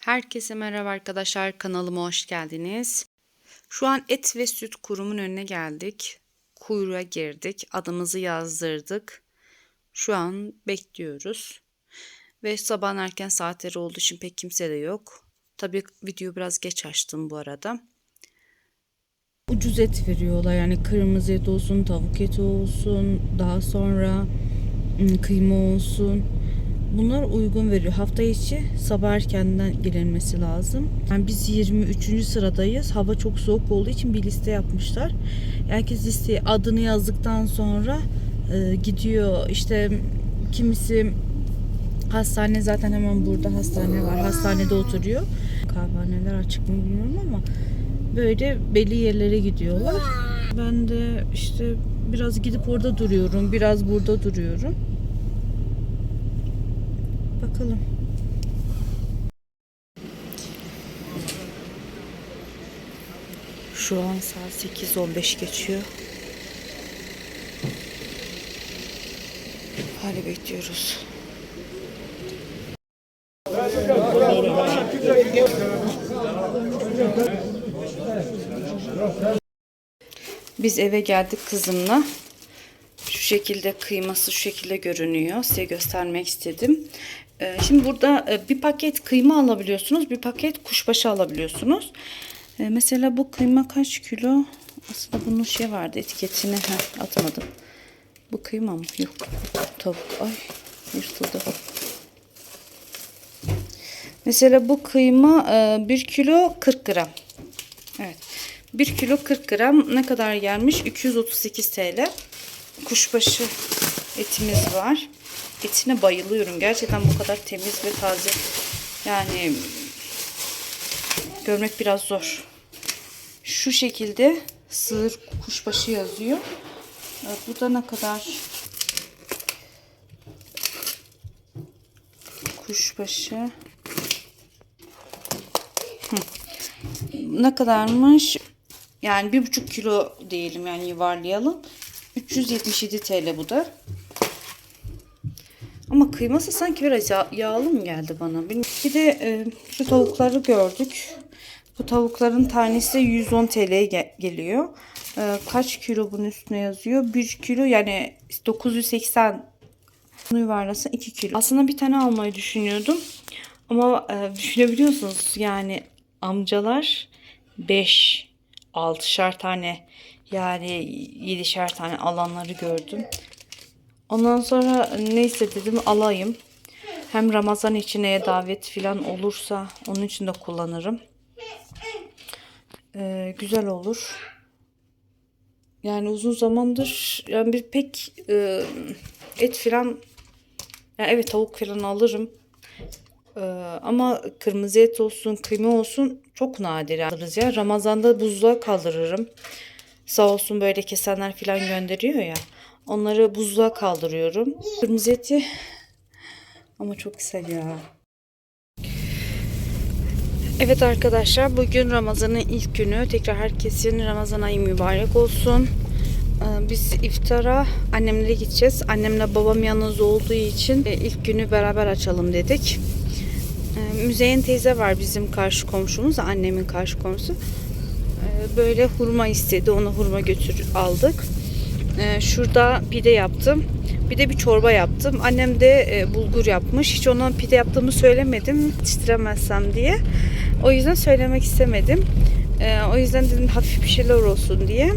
Herkese merhaba arkadaşlar kanalıma hoş geldiniz. Şu an et ve süt kurumun önüne geldik. Kuyruğa girdik. Adımızı yazdırdık. Şu an bekliyoruz. Ve sabahın erken saatleri olduğu için pek kimse de yok. Tabii video biraz geç açtım bu arada. Ucuz et veriyorlar yani kırmızı et olsun, tavuk eti olsun, daha sonra ım, kıyma olsun. Bunlar uygun veriyor. Hafta içi sabah erkenden gelinmesi lazım. Yani biz 23. sıradayız. Hava çok soğuk olduğu için bir liste yapmışlar. Herkes listeye adını yazdıktan sonra e, gidiyor. İşte kimisi hastane zaten hemen burada hastane var. Hastanede oturuyor. Kahvehaneler açık mı bilmiyorum ama böyle belli yerlere gidiyorlar. Ben de işte biraz gidip orada duruyorum. Biraz burada duruyorum. Bakalım. Şu an saat 8.15 geçiyor. Hadi bekliyoruz. Biz eve geldik kızımla. Şu şekilde kıyması şu şekilde görünüyor. Size göstermek istedim. Ee, Şimdi burada e, bir paket kıyma alabiliyorsunuz. Bir paket kuşbaşı alabiliyorsunuz. Ee, Mesela bu kıyma kaç kilo? Aslında bunun şey vardı etiketini heh, atmadım. Bu kıyma mı? Yok. Tavuk. Ay yırtıldı. Mesela bu kıyma 1 kilo 40 gram. Evet. 1 kilo 40 gram ne kadar gelmiş? 238 TL. Kuşbaşı etimiz var. Etine bayılıyorum. Gerçekten bu kadar temiz ve taze. Yani görmek biraz zor. Şu şekilde sığır kuşbaşı yazıyor. Ee, Bu da ne kadar? Kuşbaşı. Ne kadarmış? Yani bir buçuk kilo diyelim yani yuvarlayalım. 377 TL bu da. Kıyması sanki biraz yağ- yağlı mı geldi bana? Bir de e, şu tavukları gördük. Bu tavukların tanesi 110 TL'ye ge- geliyor. E, kaç kilo bunun üstüne yazıyor? 1 kilo yani 980 bunu yuvarlasın 2 kilo. Aslında bir tane almayı düşünüyordum. Ama e, düşünebiliyorsunuz yani amcalar 5 6'şer tane yani 7'şer tane alanları gördüm. Ondan sonra neyse dedim alayım. Hem Ramazan için eğer davet falan olursa onun için de kullanırım. Ee, güzel olur. Yani uzun zamandır yani bir pek e, et falan yani evet tavuk falan alırım. Ee, ama kırmızı et olsun, kıyma olsun çok nadir alırız ya. Ramazan'da buzluğa kaldırırım. Sağ olsun böyle kesenler falan gönderiyor ya. Onları buzluğa kaldırıyorum. Kırmızı eti ama çok güzel ya. Evet arkadaşlar bugün Ramazan'ın ilk günü. Tekrar herkesin Ramazan ayı mübarek olsun. Ee, Biz iftara annemlere gideceğiz. Annemle babam yalnız olduğu için e, ilk günü beraber açalım dedik. Ee, Müzeyyen teyze var bizim karşı komşumuz, annemin karşı komşusu. Ee, Böyle hurma istedi, ona hurma götür aldık. Ee, Şurada pide yaptım. Bir de bir çorba yaptım. Annem de e, bulgur yapmış. Hiç ona pide yaptığımı söylemedim. Yetiştiremezsem diye. O yüzden söylemek istemedim. Ee, O yüzden dedim hafif bir şeyler olsun diye.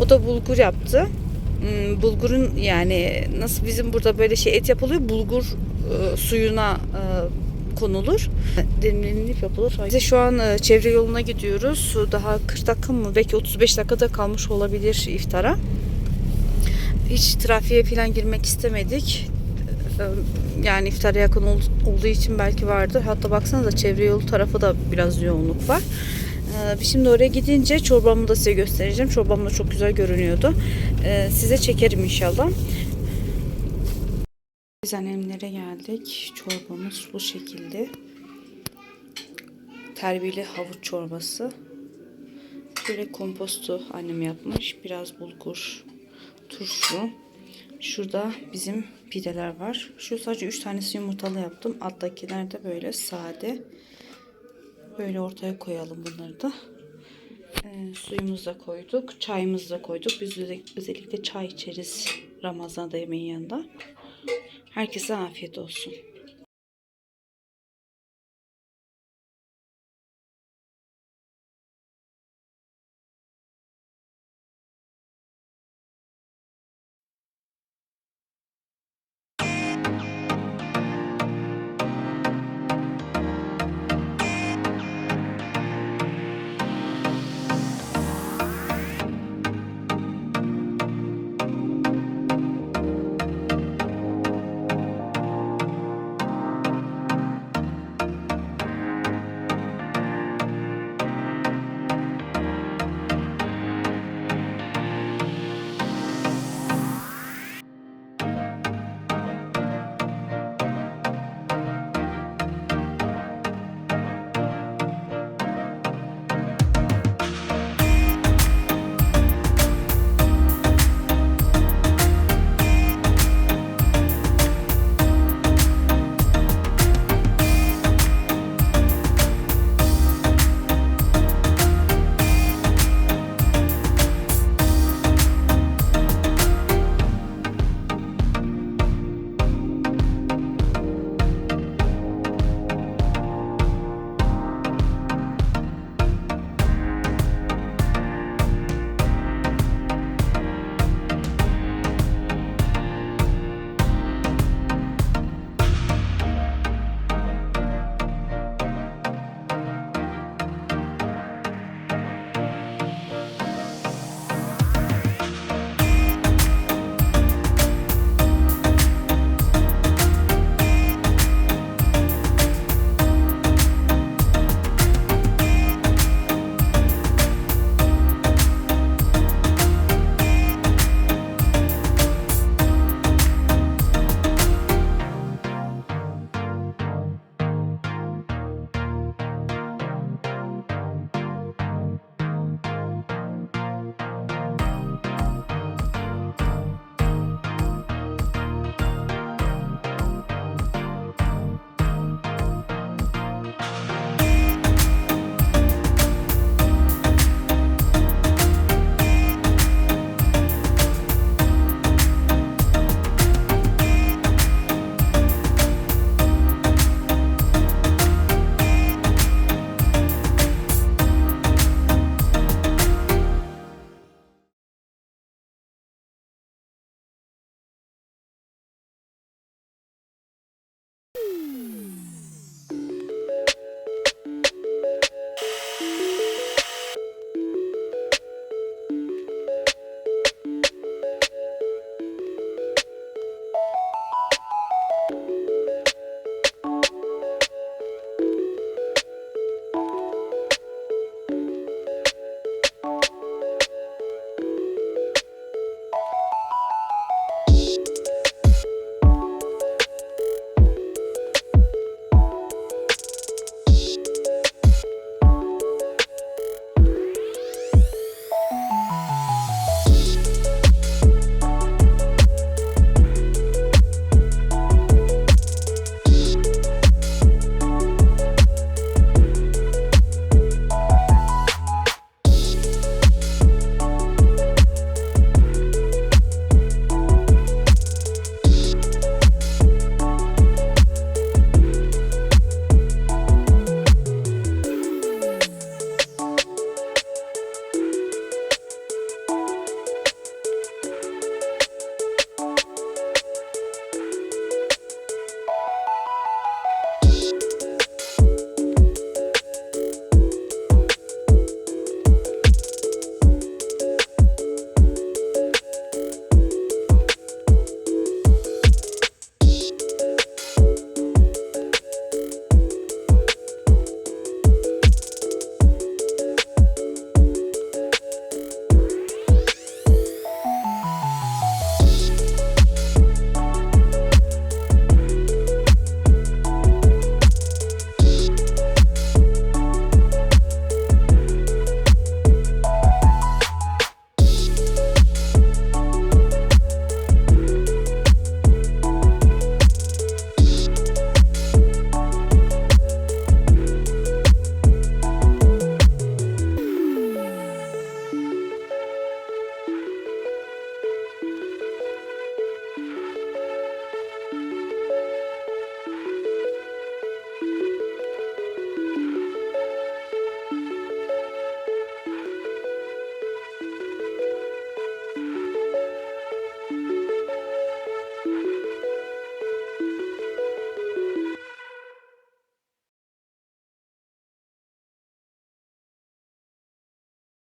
O da bulgur yaptı. Hmm, Bulgurun yani nasıl bizim burada böyle şey et yapılıyor. Bulgur e, suyuna e, konulur. Demlenip yapılır. Biz şu an e, çevre yoluna gidiyoruz. Daha 40 dakika mı belki 35 dakikada kalmış olabilir iftara. Hiç trafiğe falan girmek istemedik. E, Yani iftara yakın ol- olduğu için belki vardır. Hatta baksanıza çevre yolu tarafı da biraz yoğunluk var. E, Biz şimdi oraya gidince çorbamı da size göstereceğim. Çorbam da çok güzel görünüyordu. E, Size çekerim inşallah. Biz annemlere geldik. Çorbamız bu şekilde. Terbiyeli havuç çorbası. Böyle kompostu annem yapmış. Biraz bulgur, turşu. Şurada bizim pideler var. Şu sadece 3 tanesi yumurtalı yaptım. Alttakiler de böyle sade. Böyle ortaya koyalım bunları da. Ee, suyumuzu da koyduk. Çayımızı da koyduk. Biz öze- özellikle çay içeriz Ramazan'da yemeğin yanında. Herkese afiyet olsun.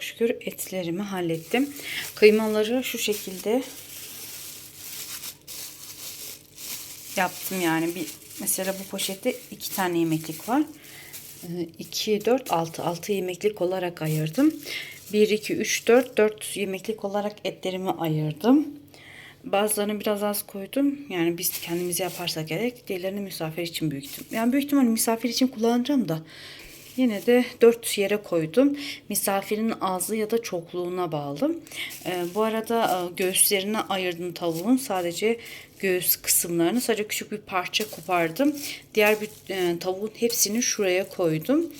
Şükür etlerimi hallettim. Kıymaları şu şekilde yaptım yani bir mesela bu poşette iki tane yemeklik var. 2, 4, 6. 6 yemeklik olarak ayırdım. 1, 2, 3, 4, 4 yemeklik olarak etlerimi ayırdım. Bazılarını biraz az koydum. Yani biz kendimiz yaparsak gerek. Diğerlerini misafir için büyüktüm. Yani büyük ihtimalle misafir için kullanacağım da. Yine de 4 yere koydum. Misafirin azlığı ya da çokluğuna bağlı. Ee, bu arada e, göğüslerine ayırdım tavuğun. Sadece göğüs kısımlarını sadece küçük bir parça kopardım. Diğer bir e, tavuğun hepsini şuraya koydum.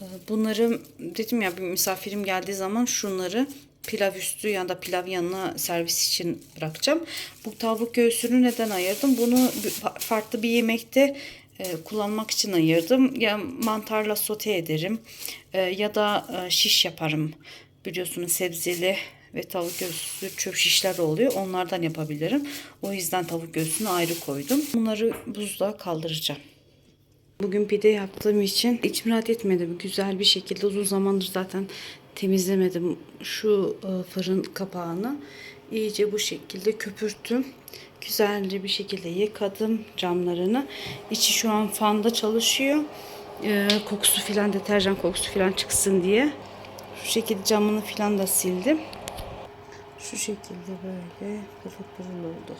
Ee, Bunları dedim ya bir misafirim geldiği zaman şunları pilav üstü ya da pilav yanına servis için bırakacağım. Bu tavuk göğsünü neden ayırdım? Bunu farklı bir yemekte e, kullanmak için ayırdım. Ya mantarla sote ederim e, ya da e, şiş yaparım. Biliyorsunuz sebzeli ve tavuk göğsü çöp şişler oluyor. Onlardan yapabilirim. O yüzden tavuk göğsünü ayrı koydum. Bunları buzluğa kaldıracağım. Bugün pide yaptığım için içim rahat etmedi. Güzel bir şekilde uzun zamandır zaten temizlemedim şu e, fırın kapağını. İyice bu şekilde köpürttüm. Güzelce bir şekilde yıkadım camlarını. İçi şu an fanda çalışıyor. E, kokusu filan deterjan kokusu filan çıksın diye. Şu şekilde camını filan da sildim. Şu şekilde böyle pırıl pırıl oldu.